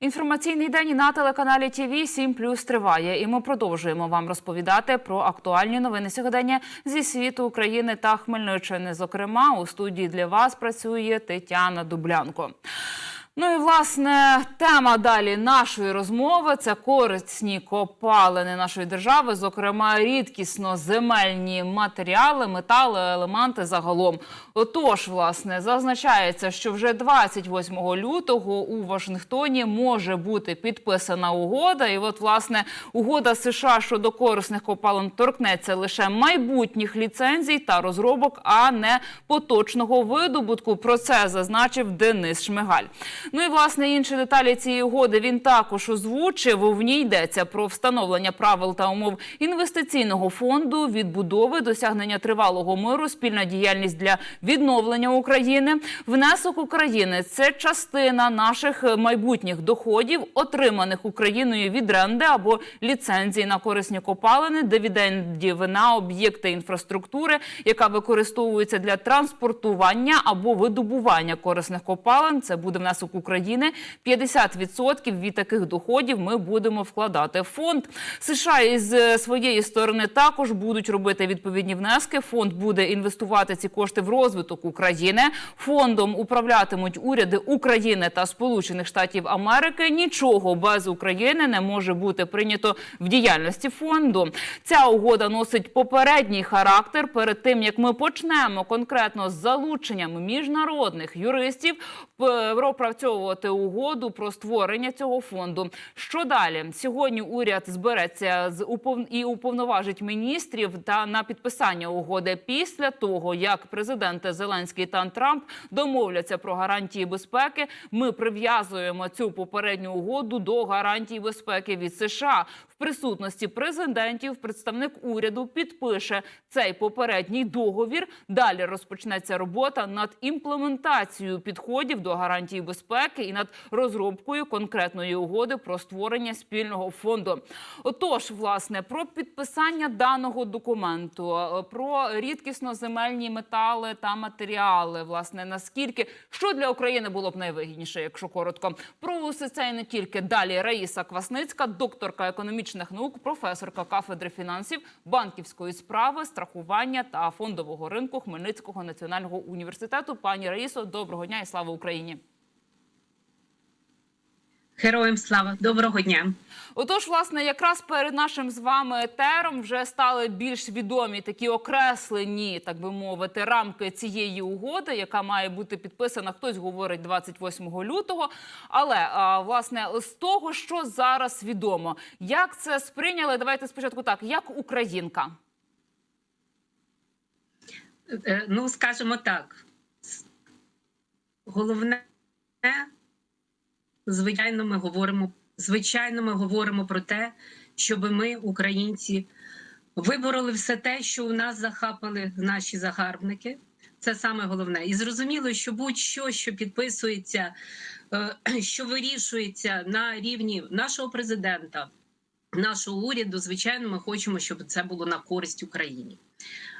Інформаційний день на телеканалі ТВ 7 плюс триває, і ми продовжуємо вам розповідати про актуальні новини сьогодення зі світу України та Хмельниччини. Зокрема, у студії для вас працює Тетяна Дублянко. Ну і власне тема далі нашої розмови це корисні копалини нашої держави, зокрема рідкісно земельні матеріали, метали, елементи загалом. Отож, власне, зазначається, що вже 28 лютого у Вашингтоні може бути підписана угода. І от власне угода США щодо корисних копалин торкнеться лише майбутніх ліцензій та розробок, а не поточного видобутку. Про це зазначив Денис Шмигаль. Ну і власне інші деталі цієї угоди він також озвучив. В ній йдеться про встановлення правил та умов інвестиційного фонду, відбудови, досягнення тривалого миру, спільна діяльність для відновлення України. Внесок України це частина наших майбутніх доходів, отриманих Україною від ренди або ліцензії на корисні копалини, дивідендів на об'єкти інфраструктури, яка використовується для транспортування або видобування корисних копалин. Це буде внесок України. 50% від таких доходів ми будемо вкладати в фонд. США із е, своєї сторони також будуть робити відповідні внески. Фонд буде інвестувати ці кошти в розвиток України. Фондом управлятимуть уряди України та Сполучених Штатів Америки. Нічого без України не може бути прийнято в діяльності фонду. Ця угода носить попередній характер. Перед тим як ми почнемо конкретно з залученням міжнародних юристів п- пропрацьовувати угоду про створення цього фонду. Що далі? Сьогодні уряд збереться з упов... і уповноважить міністрів та на підписання угоди після того, як президенти Зеленський та Трамп домовляться про гарантії безпеки. Ми прив'язуємо цю попередню угоду до гарантій безпеки від США. В присутності президентів представник уряду підпише цей попередній договір. Далі розпочнеться робота над імплементацією підходів до гарантії безпеки і над розробкою конкретної угоди про створення спільного фонду. Отож, власне, про підписання даного документу, е, про рідкісно земельні метали та матеріали. Власне, наскільки що для України було б найвигідніше, якщо коротко, про усе це і не тільки далі. Раїса Квасницька, докторка економічних наук, професорка кафедри фінансів, банківської справи, страхування та фондового ринку Хмельницького національного університету. Пані Раїсо, доброго дня і слава Україні. Героям слава, доброго дня. Отож, власне, якраз перед нашим з вами етером вже стали більш відомі такі окреслені, так би мовити, рамки цієї угоди, яка має бути підписана. Хтось говорить 28 лютого. Але а, власне з того, що зараз відомо, як це сприйняли, давайте спочатку так, як українка. Е, Ну, скажімо так, головне, звичайно, ми говоримо, звичайно, ми говоримо про те, щоб ми, українці, вибороли все те, що у нас захапали наші загарбники. Це саме головне. І зрозуміло, що будь-що, що підписується, е, що вирішується на рівні нашого президента, нашого уряду, звичайно, ми хочемо, щоб це було на користь Україні.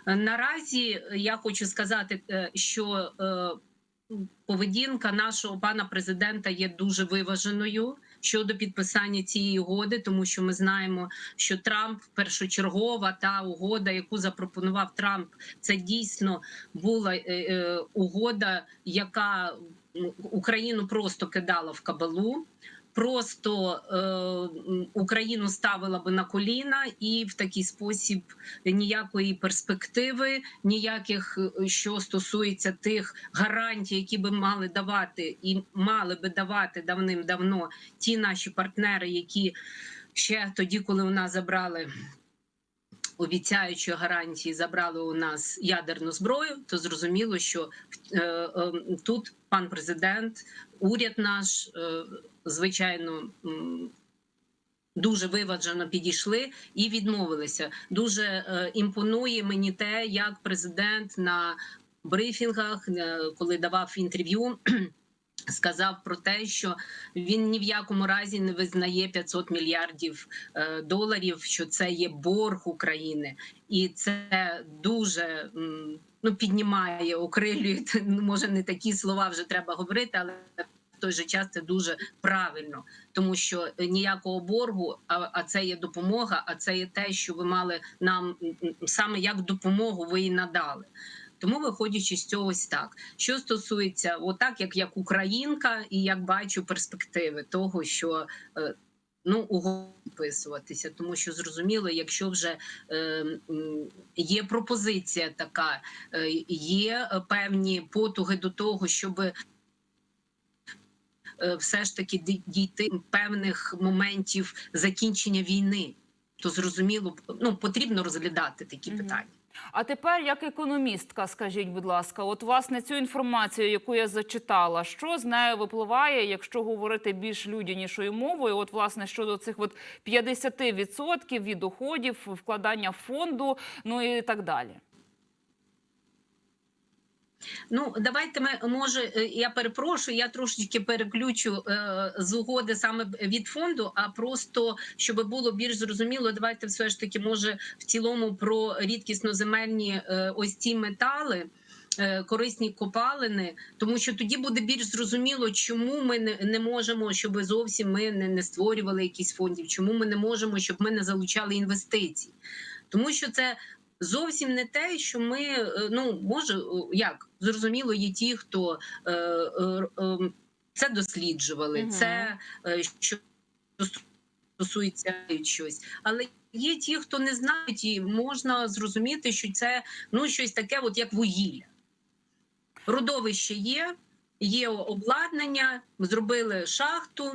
Е, Наразі я хочу сказати, е, що е, поведінка нашого пана президента є дуже виваженою щодо підписання цієї угоди, тому що ми знаємо, що Трамп першочергова та угода, яку запропонував Трамп, це дійсно була е, е, угода, яка Україну просто кидала в кабалу. Просто е, Україну ставила би на коліна, і в такий спосіб ніякої перспективи, ніяких е, що стосується тих гарантій, які би мали давати, і мали би давати давним-давно ті наші партнери, які ще тоді, коли у нас забрали. Обіцяючи гарантії, забрали у нас ядерну зброю, то зрозуміло, що е, е, тут пан президент, уряд наш, е, звичайно, дуже виважено підійшли і відмовилися. Дуже е, імпонує мені те, як президент на брифінгах, е, коли давав інтерв'ю. Сказав про те, що він ні в якому разі не визнає 500 мільярдів е, доларів, що це є борг України, і це дуже ну піднімає, окрилює. Може, не такі слова вже треба говорити, але той же час це дуже правильно, тому що е, ніякого боргу, а, а це є допомога, а це є те, що ви мали нам саме як допомогу, ви і надали. Тому, виходячи з цього, ось так. Що стосується, отак, як, як українка, і як бачу перспективи того, що е, ну угоду тому що зрозуміло, якщо вже е, є пропозиція така, е, є певні потуги до того, щоб е, все ж таки ді- дійти певних моментів закінчення війни, то зрозуміло, ну потрібно розглядати такі питання. А тепер, як економістка, скажіть, будь ласка, от власне цю інформацію, яку я зачитала, що з нею випливає, якщо говорити більш людянішою мовою? От власне щодо цих от 50% від доходів, вкладання в фонду, ну і так далі. Ну, давайте ми може, е, я перепрошую, я трошечки переключу е, з угоди саме від фонду, а просто щоб було більш зрозуміло, давайте все ж таки, може, в цілому про рідкісноземельні е, ось ці метали. е, Корисні копалини, тому що тоді буде більш зрозуміло, чому ми не, не можемо, щоб зовсім ми не, не створювали якісь фондів, чому ми не можемо, щоб ми не залучали інвестиції, тому що це зовсім не те, що ми е, ну може як зрозуміло, є ті, хто е, е, е, це досліджували, Мгм. це е, що стосується щось, але. Є ті, хто не знають, і можна зрозуміти, що це ну щось таке, от як вугілля. Родовище є, є обладнання, зробили шахту,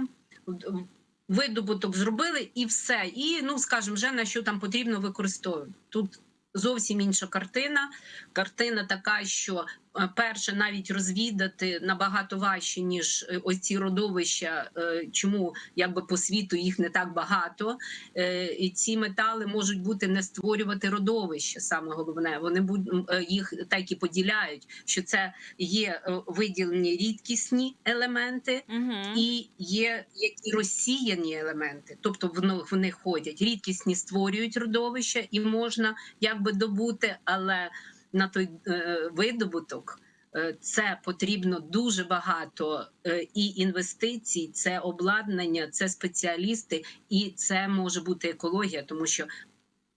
видобуток зробили і все. І ну скажімо, вже на що там потрібно використовувати. Тут зовсім інша картина. Картина така, що перше навіть розвідати набагато важче, ніж е, ось ці родовища. е, Чому якби по світу їх не так багато, Е, і ці метали можуть бути не створювати родовище. Саме головне, вони будь- е, їх так і поділяють, що це є е, виділені рідкісні елементи, Угу. і є які розсіяні елементи, тобто в них, в них ходять рідкісні створюють родовища, і можна якби добути, але на той е, видобуток. е, Це потрібно дуже багато е, і інвестицій, це обладнання, це спеціалісти, і це може бути екологія, тому що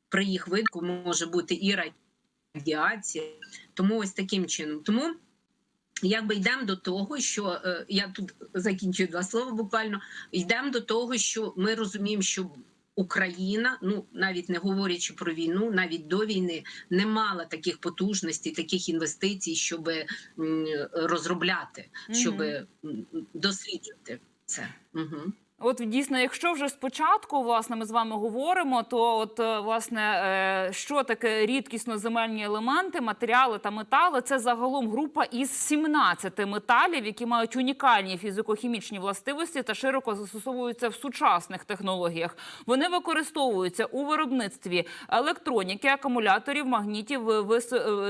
при їх видку може бути і радіація. Тому ось таким чином. Тому якби йдемо до того, що я тут закінчую два слова. Буквально йдемо до того, що ми розуміємо, що Україна, ну навіть не говорячи про війну, навіть до війни не мала таких потужностей, таких інвестицій, щоб розробляти, щоб досліджувати це. Угу. От дійсно, якщо вже спочатку власне ми з вами говоримо, то от е, власне е, що таке рідкісно земельні елементи, матеріали та метали, це загалом група із 17 металів, які мають унікальні фізико-хімічні властивості та широко застосовуються в сучасних технологіях. Вони використовуються у виробництві електроніки, акумуляторів, магнітів, е,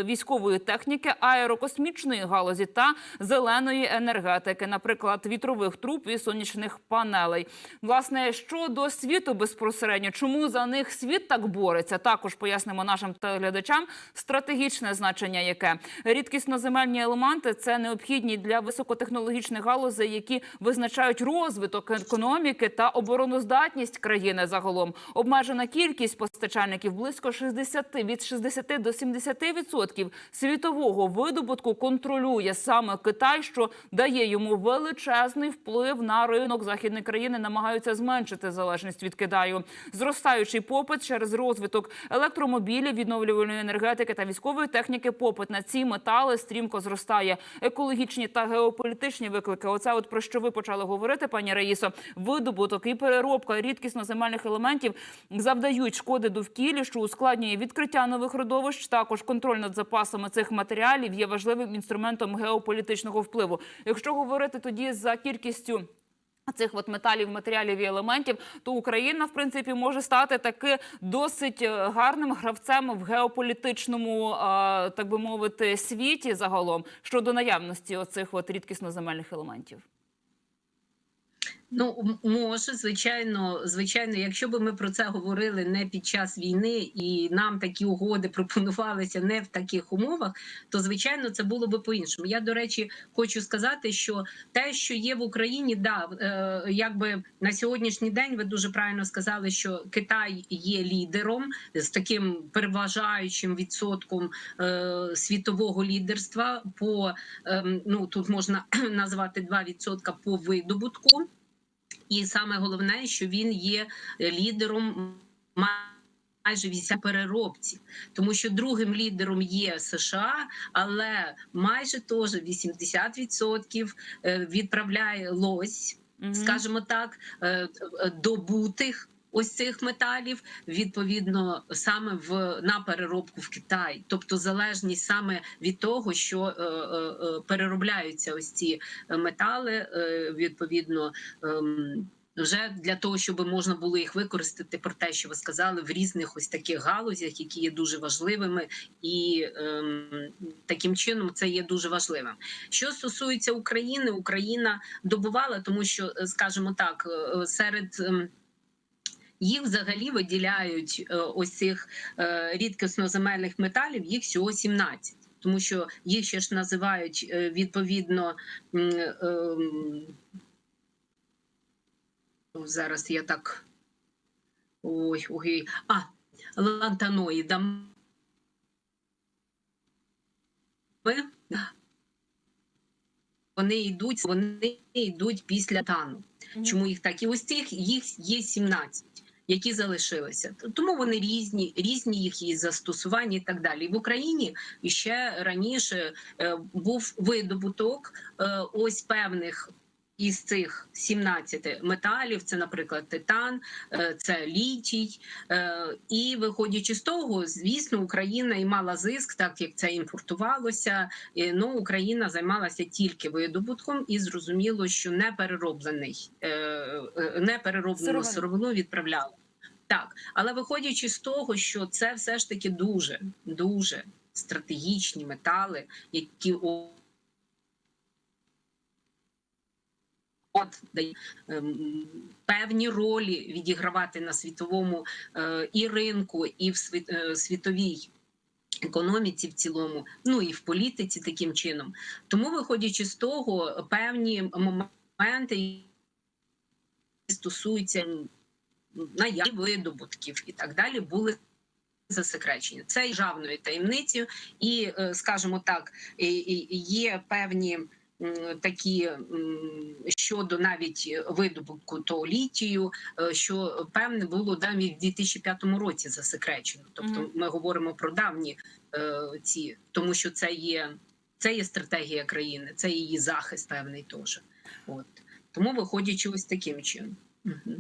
військової техніки, аерокосмічної галузі та зеленої енергетики, наприклад, вітрових труб і сонячних панелей. Власне, щодо світу безпосередньо, чому за них світ так бореться? Також пояснимо нашим телеглядачам стратегічне значення, яке рідкісноземельні елементи це необхідні для високотехнологічних галузей, які визначають розвиток економіки та обороноздатність країни загалом. Обмежена кількість постачальників близько 60, від 60 до 70% світового видобутку контролює саме Китай, що дає йому величезний вплив на ринок західної країни. Намагаються зменшити залежність від Китаю. Зростаючий попит через розвиток електромобілів, відновлювальної енергетики та військової техніки. Попит на ці метали стрімко зростає. Екологічні та геополітичні виклики. Оце от про що ви почали говорити, пані Раїсо. Видобуток і переробка рідкісно земельних елементів завдають шкоди довкіллі, що ускладнює відкриття нових родовищ. Також контроль над запасами цих матеріалів є важливим інструментом геополітичного впливу. Якщо говорити тоді за кількістю. Цих от металів, матеріалів і елементів, то Україна, в принципі, може стати таки досить е, гарним гравцем в геополітичному, е, так би мовити, світі загалом щодо наявності оцих от рідкісноземельних елементів. Ну може, звичайно, звичайно, якщо б ми про це говорили не під час війни, і нам такі угоди пропонувалися не в таких умовах, то звичайно це було б по-іншому. Я до речі хочу сказати, що те, що є в Україні, да, е, якби на сьогоднішній день ви дуже правильно сказали, що Китай є лідером з таким переважаючим відсотком е, світового лідерства. По ем, ну тут можна назвати 2% по видобутку. І саме головне, що він є лідером майже 80 переробців, тому що другим лідером є США, але майже теж 80% е, відправляє лось, скажімо так, е, е, добутих. Ось цих металів відповідно саме в на переробку в Китай, тобто залежність саме від того, що е, е, е, переробляються ось ці метали, е, відповідно. ем, вже для того, щоб можна було їх використати, про те, що ви сказали, в різних ось таких галузях, які є дуже важливими, і ем, таким чином це є дуже важливим. Що стосується України, Україна добувала, тому що, е, скажімо так, е, серед ем, їх взагалі виділяють е, ось цих е, рідкісноземельних металів, їх всього 17. Тому що їх ще ж називають е, відповідно зараз я так. Ой, ой. А, лантаноїдами. Вони йдуть, вони йдуть після тану. Чому їх так? І ось цих їх є 17, які залишилися. Тому вони різні, різні їх і застосування і так далі. В Україні ще раніше е, був видобуток е, ось певних. Із цих 17 металів, це, наприклад, титан, е, це літій. Е, І виходячи з того, звісно, Україна і мала зиск, так як це імпортувалося. Ну, Україна займалася тільки видобутком, і зрозуміло, що не перероблений, е, не перероблену Сировину. сировину відправляли. Так, але виходячи з того, що це все ж таки дуже дуже стратегічні метали, які От дають ем, певні ролі відігравати на світовому е, і ринку, і в е, світовій економіці в цілому, ну і в політиці таким чином. Тому, виходячи з того, певні моменти стосуються наявних видобутків і так далі, були засекречені. Це є державною таємницею, і, е, скажімо так, є певні. М, Такі щодо навіть видобутку того літію, е, що певне було навіть в 2005 році засекречено. Тобто, ми говоримо про давні е, ці, тому що це є це є стратегія країни, це її захист певний теж. От тому виходячи ось таким чином.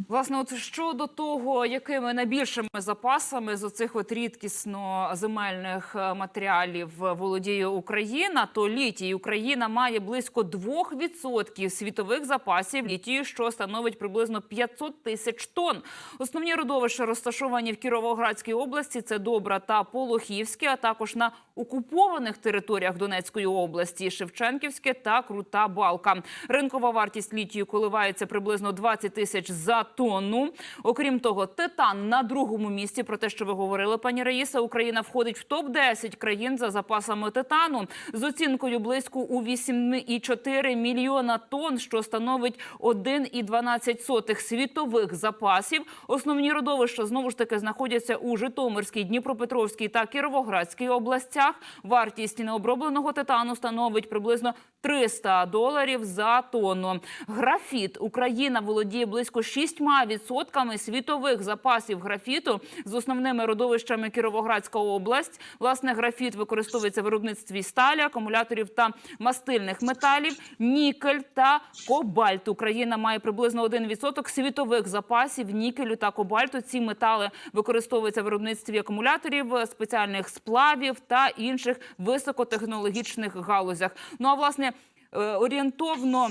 Власне, от щодо того, якими найбільшими запасами з оцих от рідкісно земельних е, матеріалів володіє Україна, то літій Україна має близько 2% світових запасів літію, що становить приблизно 500 тисяч тонн. Основні родовища розташовані в Кіровоградській області. Це Добра та Болохівське, а також на окупованих територіях Донецької області Шевченківське та Крута Балка. Ринкова вартість літію коливається приблизно 20 тисяч за тонну. Окрім того, титан на другому місці. Про те, що ви говорили, пані Раїса, Україна входить в топ 10 країн за запасами титану з оцінкою близько у 8,4 мільйона тонн, що становить 1,12 світових запасів. Основні родовища знову ж таки знаходяться у Житомирській, Дніпропетровській та Кіровоградській областях. Вартість необробленого титану становить приблизно 300 доларів за тонну. Графіт Україна володіє близько 6% світових запасів графіту з основними родовищами Кіровоградська область. Власне, графіт використовується в виробництві сталі, акумуляторів та мастильних металів, нікель та кобальт. Україна має приблизно 1% світових запасів нікелю та кобальту. Ці метали використовуються в виробництві акумуляторів, спеціальних сплавів та інших високотехнологічних галузях. Ну а власне орієнтовно.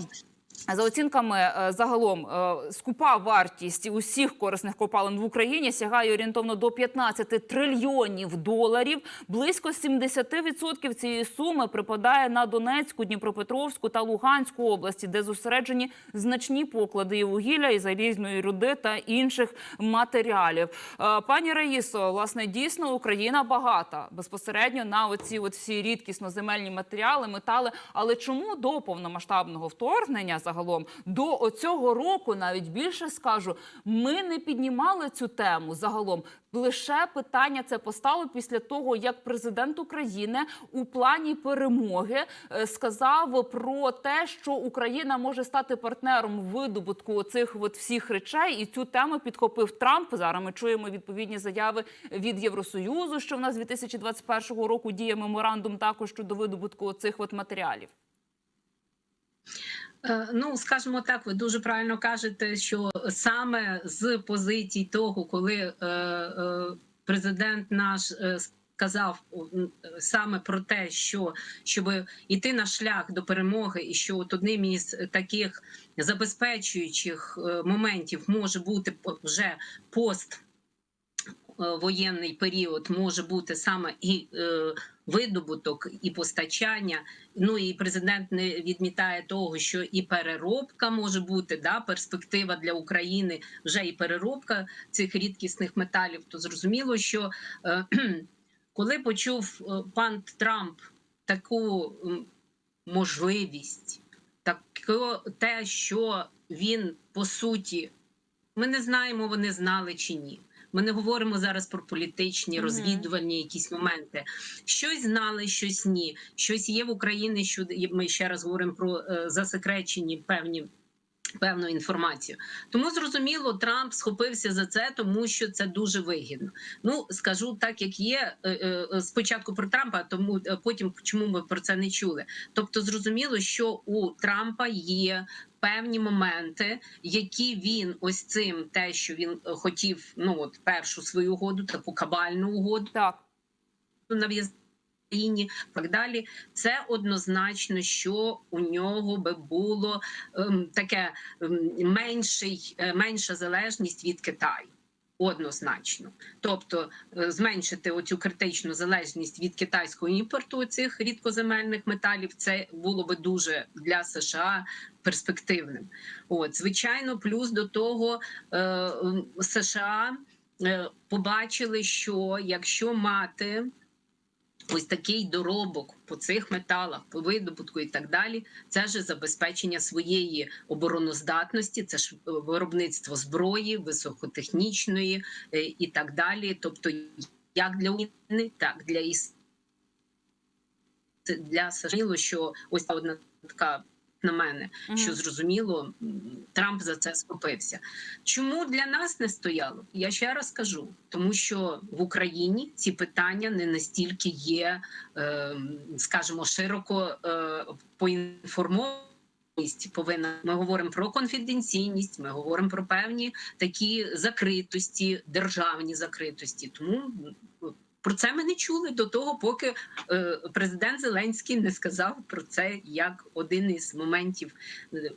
За оцінками е, загалом е, скупа вартість усіх корисних копалин в Україні сягає орієнтовно до 15 трильйонів доларів. Близько 70% цієї суми припадає на Донецьку, Дніпропетровську та Луганську області, де зосереджені значні поклади вугілля, і залізної руди та інших матеріалів. Е, Пані Раїсо, власне, дійсно Україна багата безпосередньо на оці от всі рідкісно земельні матеріали, метали. Але чому до повномасштабного вторгнення загалом до оцього року, навіть більше скажу, ми не піднімали цю тему загалом. Лише питання це постало після того, як президент України у плані перемоги е, сказав про те, що Україна може стати партнером видобутку цих от всіх речей, і цю тему підхопив Трамп. Зараз ми чуємо відповідні заяви від Євросоюзу, що в нас з 2021 року діє меморандум також щодо видобутку цих от матеріалів. Е, Ну, скажімо так, ви дуже правильно кажете, що саме з позицій того, коли е, е, президент наш сказав саме про те, що щоб йти на шлях до перемоги, і що от одним із таких забезпечуючих моментів може бути вже пост. Воєнний період може бути саме і видобуток, і постачання. Ну і президент не відмітає того, що і переробка може бути да, перспектива для України вже і переробка цих рідкісних металів. То зрозуміло, що е, коли почув е, пан Трамп таку можливість, таке те, що він по суті, ми не знаємо, вони знали чи ні. Ми не говоримо зараз про політичні розвідувальні якісь моменти. Щось знали, щось ні. Щось є в Україні, що ми ще раз говоримо про е, засекречені певні. Певну інформацію, тому зрозуміло, Трамп схопився за це, тому що це дуже вигідно. Ну скажу так, як є е, е, спочатку про Трампа, тому потім чому ми про це не чули. Тобто, зрозуміло, що у Трампа є певні моменти, які він ось цим, те, що він е, хотів, ну от першу свою угоду, таку кабальну угоду Так. нав'язати. Україні, так далі, це однозначно, що у нього би було ем, таке ем, менший, е, менша залежність від Китаю. Однозначно, тобто е, зменшити оцю критичну залежність від китайського імпорту цих рідкоземельних металів, це було би дуже для США перспективним. От звичайно, плюс до того е, США е, побачили, що якщо мати ось такий доробок по цих металах, по видобутку і так далі. Це ж забезпечення своєї обороноздатності, це ж е, виробництво зброї, високотехнічної е, і так далі. Тобто, як для України, так для ІС для Сашніло, що ось одна така на мене, Мгм. що зрозуміло, Трамп за це схопився. Чому для нас не стояло? Я ще раз кажу, тому що в Україні ці питання не настільки є, е, скажімо, широко е, поінформовані. Повинна ми говоримо про конфіденційність, ми говоримо про певні такі закритості, державні закритості. Тому про це ми не чули до того, поки е, президент Зеленський не сказав про це як один із моментів е,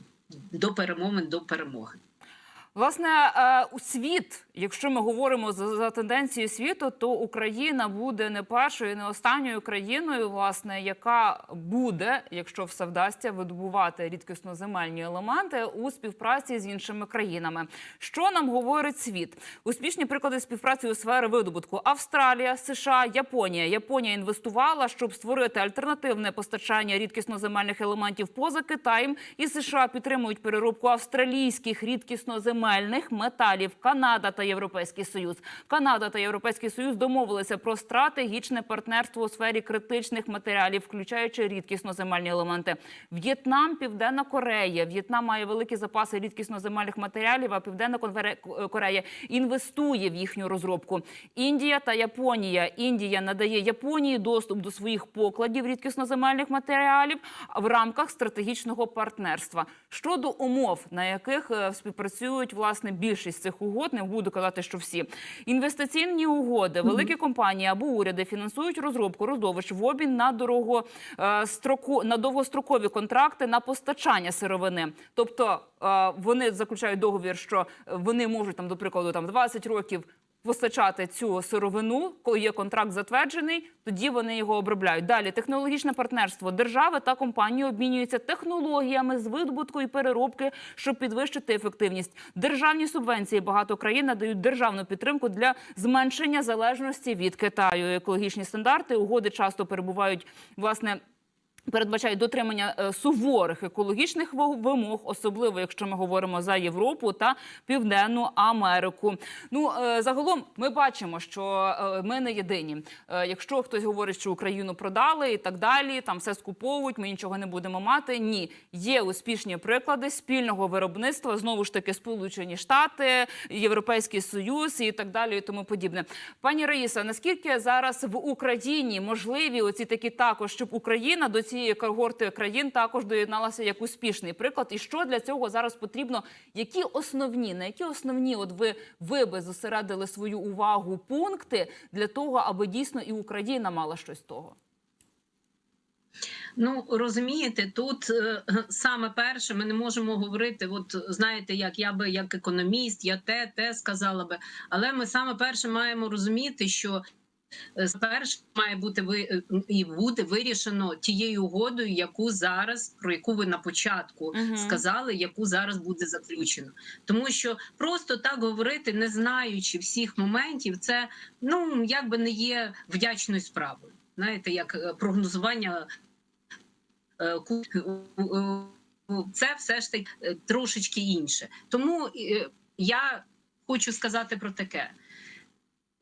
до перемовин до перемоги. Власне, е, у світ, якщо ми говоримо за, за тенденцією світу, то Україна буде не першою, не останньою країною, власне, яка буде, якщо все вдасться, видобувати рідкісноземельні елементи у співпраці з іншими країнами. Що нам говорить світ? Успішні приклади співпраці у сфері видобутку: Австралія, США, Японія. Японія інвестувала, щоб створити альтернативне постачання рідкісноземельних елементів поза Китаєм. І США підтримують переробку австралійських рідкісноземельних металів. Канада та Європейський Союз. Канада та Європейський Союз домовилися про стратегічне партнерство у сфері критичних матеріалів, включаючи рідкісноземельні елементи. В'єтнам, Південна Корея. В'єтнам має великі запаси рідкісноземельних матеріалів. А Південна Корея інвестує в їхню розробку. Індія та Японія. Індія надає Японії доступ до своїх покладів рідкісноземельних матеріалів в рамках стратегічного партнерства. Щодо умов, на яких е, співпрацюють підтримують власне більшість цих угод. Не буду казати, що всі інвестиційні угоди, великі компанії або уряди фінансують розробку родовищ в обмін на дорого е, строку на довгострокові контракти на постачання сировини. Тобто е, вони заключають договір, що вони можуть там, до прикладу, там 20 років постачати цю сировину, коли є контракт затверджений, тоді вони його обробляють. Далі технологічне партнерство держави та компанії обмінюються технологіями з видобутку і переробки, щоб підвищити ефективність. Державні субвенції багато країн надають державну підтримку для зменшення залежності від Китаю. Екологічні стандарти угоди часто перебувають власне. Передбачають дотримання е, суворих екологічних ви- вимог, особливо якщо ми говоримо за Європу та Південну Америку. Ну е, загалом ми бачимо, що е, ми не єдині. Якщо хтось говорить, що Україну продали і так далі, там все скуповують, ми нічого не будемо мати. Ні, є успішні приклади спільного виробництва. Знову ж таки, Сполучені Штати, Європейський Союз і так далі, і тому подібне. Пані Раїса, наскільки зараз в Україні можливі оці такі також, щоб Україна до цієї когорти країн також доєдналася як успішний приклад, і що для цього зараз потрібно? Які основні на які основні, от ви ви би зосередили свою увагу пункти для того, аби дійсно і Україна мала щось того? Ну розумієте, тут е, саме перше, ми не можемо говорити. От знаєте, як я би як економіст, я те, те сказала би. Але ми саме перше маємо розуміти, що е, перше має бути ви е, і буде вирішено тією угодою, яку зараз про яку ви на початку Мгм. сказали, яку зараз буде заключено. Тому що просто так говорити, не знаючи всіх моментів, це ну якби не є вдячною справою. Знаєте, як е, прогнозування е, е, е, це все ж таки е, трошечки інше. Тому е, я хочу сказати про таке.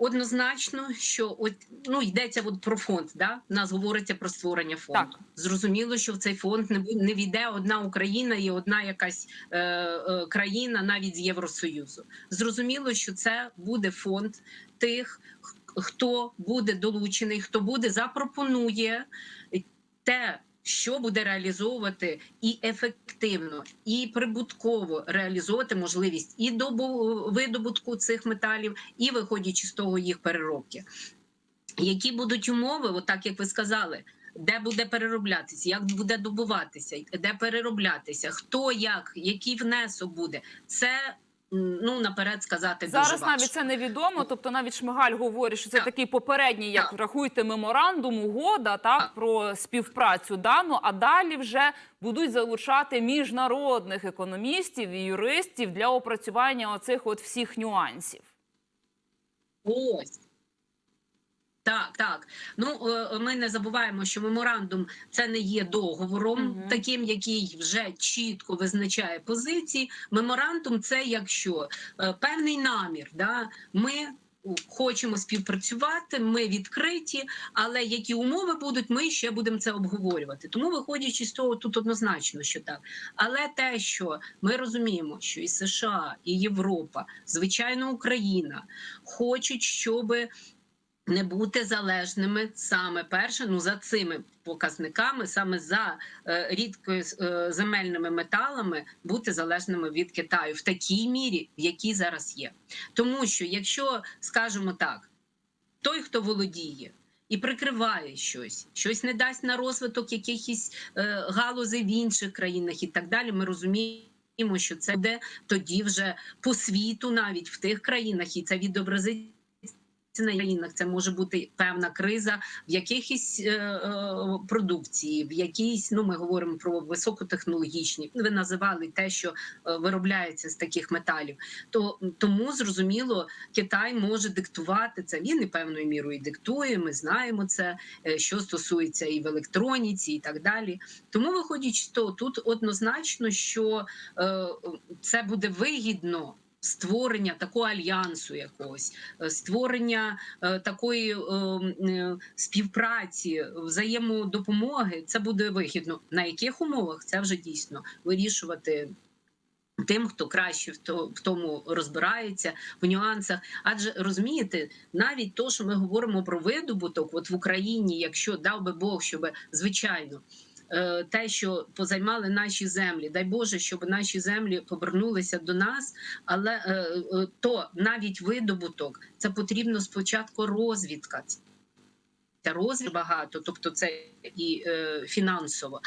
Однозначно, що от ну йдеться от про фонд. Да? У нас говориться про створення фонду. Так. Зрозуміло, що в цей фонд не не війде одна Україна і одна якась е, е, країна, навіть з Євросоюзу. Зрозуміло, що це буде фонд тих, хто буде долучений, хто буде запропонує те, що буде реалізовувати і ефективно, і прибутково реалізовувати можливість і добу видобутку цих металів, і виходячи з того їх переробки. Які будуть умови, отак як ви сказали, де буде перероблятися, як буде добуватися, де перероблятися, хто як, який внесок буде, це ну наперед сказати Зараз дуже навіть важко. це невідомо. Тобто, навіть Шмигаль говорить, що це Так. такий попередній, як Так. рахуйте, меморандум, угода так, Так. про співпрацю дану. А далі вже будуть залучати міжнародних економістів і юристів для опрацювання оцих от всіх нюансів. Ось. Так, так. Ну е, ми не забуваємо, що меморандум це не є договором, Мгм. таким, який вже чітко визначає позиції. Меморандум це якщо е, певний намір. Да? Ми хочемо співпрацювати, ми відкриті, але які умови будуть, ми ще будемо це обговорювати. Тому, виходячи з того, тут однозначно, що так. Але те, що ми розуміємо, що і США, і Європа, звичайно, Україна хочуть, щоби не бути залежними саме перше, ну за цими показниками, саме за е, рідкоземельними металами, бути залежними від Китаю в такій мірі, в якій зараз є. Тому що, якщо скажемо так, той, хто володіє. І прикриває щось, щось не дасть на розвиток якихось е, галузей в інших країнах і так далі. Ми розуміємо, що це буде тоді вже по світу, навіть в тих країнах, і це відобразиться на країнах. Це може бути певна криза в якихось е, е, продукції, в якійсь, ну ми говоримо про високотехнологічні. Ви називали те, що е, виробляється з таких металів. То тому зрозуміло, Китай може диктувати це. Він і певною мірою диктує. Ми знаємо це, що стосується і в електроніці, і так далі. Тому, виходячи з тут однозначно, що це буде вигідно. Створення такого альянсу, якогось е, створення е, такої е, співпраці, взаємодопомоги, це буде вигідно. На яких умовах це вже дійсно вирішувати тим, хто краще в тому розбирається в нюансах. Адже розумієте, навіть то, що ми говоримо про видобуток, от в Україні, якщо дав би Бог, щоб звичайно. Е, те, що позаймали наші землі. Дай Боже, щоб наші землі повернулися до нас. Але е, е, то навіть видобуток це потрібно спочатку розвідка. Це розвідка багато, тобто це і фінансово.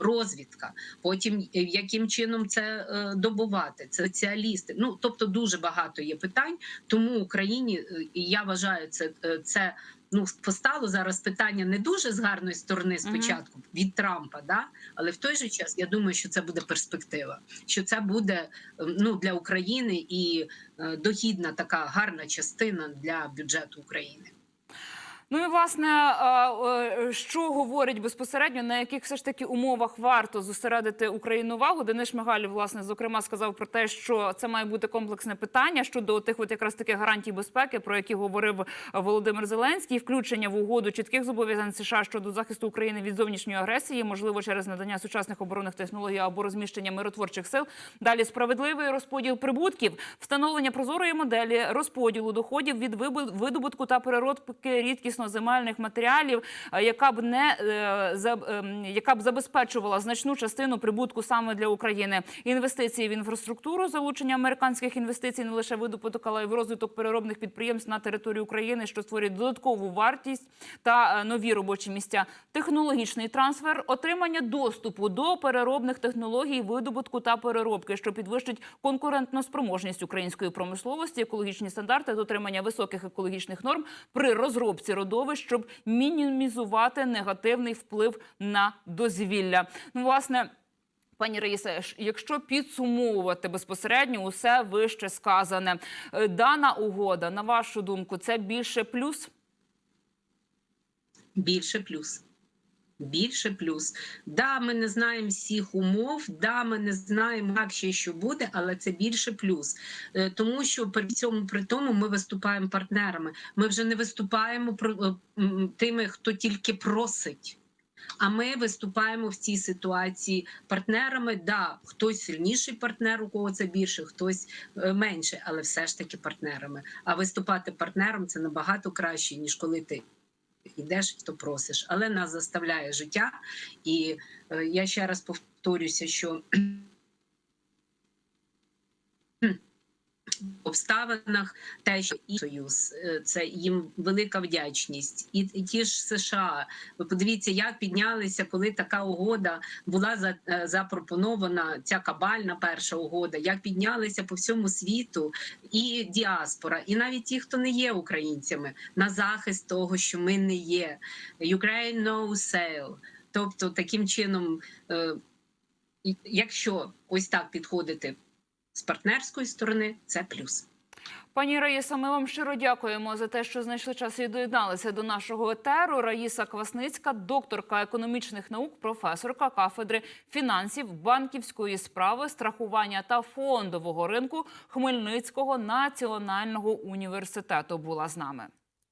Розвідка, потім яким чином це добувати, це спеціалісти. Ну тобто дуже багато є питань. Тому Україні я вважаю, це це ну постало зараз питання не дуже з гарної сторони спочатку від Трампа, да але в той же час я думаю, що це буде перспектива, що це буде е, ну для України і е, дохідна така гарна частина для бюджету України. Ну і власне, що говорить безпосередньо, на яких все ж таки умовах варто зосередити Україну увагу? Денис Шмигалів, власне, зокрема, сказав про те, що це має бути комплексне питання щодо тих, от якраз таких гарантій безпеки, про які говорив Володимир Зеленський, включення в угоду чітких зобов'язань США щодо захисту України від зовнішньої агресії, можливо, через надання сучасних оборонних технологій або розміщення миротворчих сил. Далі справедливий розподіл прибутків, встановлення прозорої моделі розподілу доходів від видобутку та переробки рідкісно земельних матеріалів, е, яка б не е, яка б забезпечувала значну частину прибутку саме для України. Інвестиції в інфраструктуру, залучення американських інвестицій не лише видобуток, але й в розвиток переробних підприємств на території України, що створює додаткову вартість та е, нові робочі місця. Технологічний трансфер, отримання доступу до переробних технологій, видобутку та переробки, що підвищить конкурентну спроможність української промисловості, екологічні стандарти, дотримання високих екологічних норм при розробці родовищ, щоб мінімізувати негативний вплив на дозвілля. Ну, власне. Пані Раїсе, якщо підсумовувати безпосередньо усе вище сказане, е, дана угода, на вашу думку, це більше плюс? Більше плюс. Більше плюс. Да, ми не знаємо всіх умов, да, ми не знаємо, як ще що буде, але це більше плюс. Е, Тому що при цьому при тому ми виступаємо партнерами. Ми вже не виступаємо е, тими, хто тільки просить. А ми виступаємо в цій ситуації партнерами. Да, хтось сильніший партнер, у кого це більше, хтось е, менше, але все ж таки партнерами. А виступати партнером це набагато краще, ніж коли ти йдеш, то просиш. Але нас заставляє життя. І е, я ще раз повторюся, що в обставинах те, що і союз, е, це їм велика вдячність, і, ті ж США. Ви подивіться, як піднялися, коли така угода була е, запропонована. Ця кабальна перша угода, як піднялися по всьому світу і діаспора, і навіть ті, хто не є українцями, на захист того, що ми не є. Ukraine no sale. Тобто, таким чином, е, якщо ось так підходити з партнерської сторони, це плюс. Пані Раїса, ми вам щиро дякуємо за те, що знайшли час і доєдналися до нашого етеру. Раїса Квасницька, докторка економічних наук, професорка кафедри фінансів, банківської справи, страхування та фондового ринку Хмельницького національного університету була з нами.